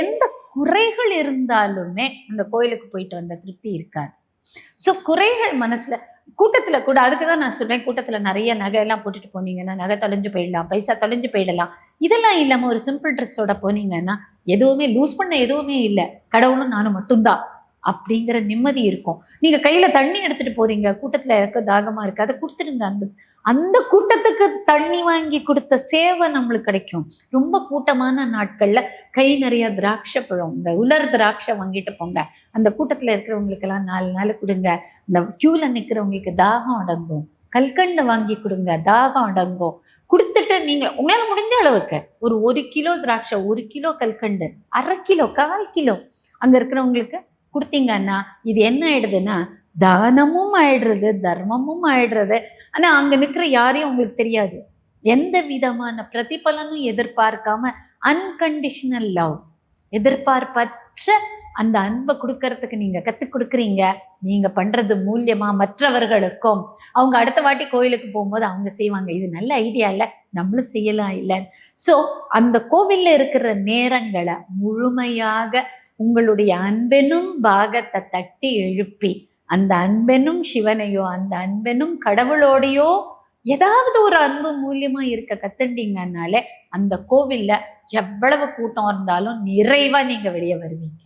எந்த குறைகள் இருந்தாலுமே அந்த கோயிலுக்கு போயிட்டு வந்த திருப்தி இருக்காது. ஸோ குறைகள் மனசில் கூட்டத்தில் கூட அதுக்கு தான் நான் சொல்றேன் கூட்டத்தில் நிறைய நகையெல்லாம் போட்டுட்டு போனீங்கன்னா நகை தொலைஞ்சு போயிடலாம் பைசா தொலைஞ்சு போயிடலாம். இதெல்லாம் இல்லாமல் ஒரு சிம்பிள் ட்ரெஸ்ஸோட போனீங்கன்னா எதுவுமே லூஸ் பண்ண எதுவுமே இல்லை. கடவுளும் நானும் மட்டும்தான். அப்படிங்கிற நிம்மதி இருக்கும். நீங்க கையில தண்ணி எடுத்துட்டு போறீங்க. கூட்டத்துல இருக்க தாகமா இருக்கு. அதை கொடுத்துடுங்க. அந்த அந்த கூட்டத்துக்கு தண்ணி வாங்கி கொடுத்த சேவை நம்மளுக்கு கிடைக்கும். ரொம்ப கூட்டமான நாட்கள்ல கை நிறைய திராட்சை பழம் இந்த உலர் திராட்சை வாங்கிட்டு போங்க. அந்த கூட்டத்துல இருக்கிறவங்களுக்கெல்லாம் நாலு நாள் கொடுங்க. இந்த கியூல நிக்கிறவங்களுக்கு தாகம் அடங்கும். கல்கண்டு வாங்கி கொடுங்க. தாகம் அடங்கும். கொடுத்துட்டு நீங்க உங்களால முடிஞ்ச அளவுக்கு ஒரு ஒரு கிலோ திராட்சை ஒரு கிலோ கல்கண்டு அரை கிலோ கால் கிலோ அங்க இருக்கிறவங்களுக்கு கொடுத்தீங்கன்னா இது என்ன ஆயிடுதுன்னா தானமும் ஆயிடுறது தர்மமும் ஆயிடுறது. ஆனால் அங்கே நிற்கிற யாரையும் உங்களுக்கு தெரியாது. எந்த விதமான பிரதிபலனும் எதிர்பார்க்காம அன்கண்டிஷனல் லவ் எதிர்பார்ப்பற்ற அந்த அன்பை கொடுக்கறதுக்கு நீங்கள் கற்றுக் கொடுக்குறீங்க. நீங்கள் பண்ணுறது மூலியமாக மற்றவர்களுக்கும். அவங்க அடுத்த வாட்டி கோயிலுக்கு போகும்போது அவங்க செய்வாங்க. இது நல்ல ஐடியா இல்லை. நம்மளும் செய்யலாம் இல்லை ஸோ அந்த கோவிலில் இருக்கிற நேரங்களை முழுமையாக உங்களுடைய அன்பெனும் பாகத்தை தட்டி எழுப்பி அந்த அன்பெனும் சிவனையோ அந்த அன்பெனும் கடவுளோடையோ ஏதாவது ஒரு அன்பு மூலியமா இருக்க கத்துட்டீங்கன்னாலே அந்த கோவில்ல எவ்வளவு கூட்டம் இருந்தாலும் நிறைவா நீங்க வெளியே வருவீங்க.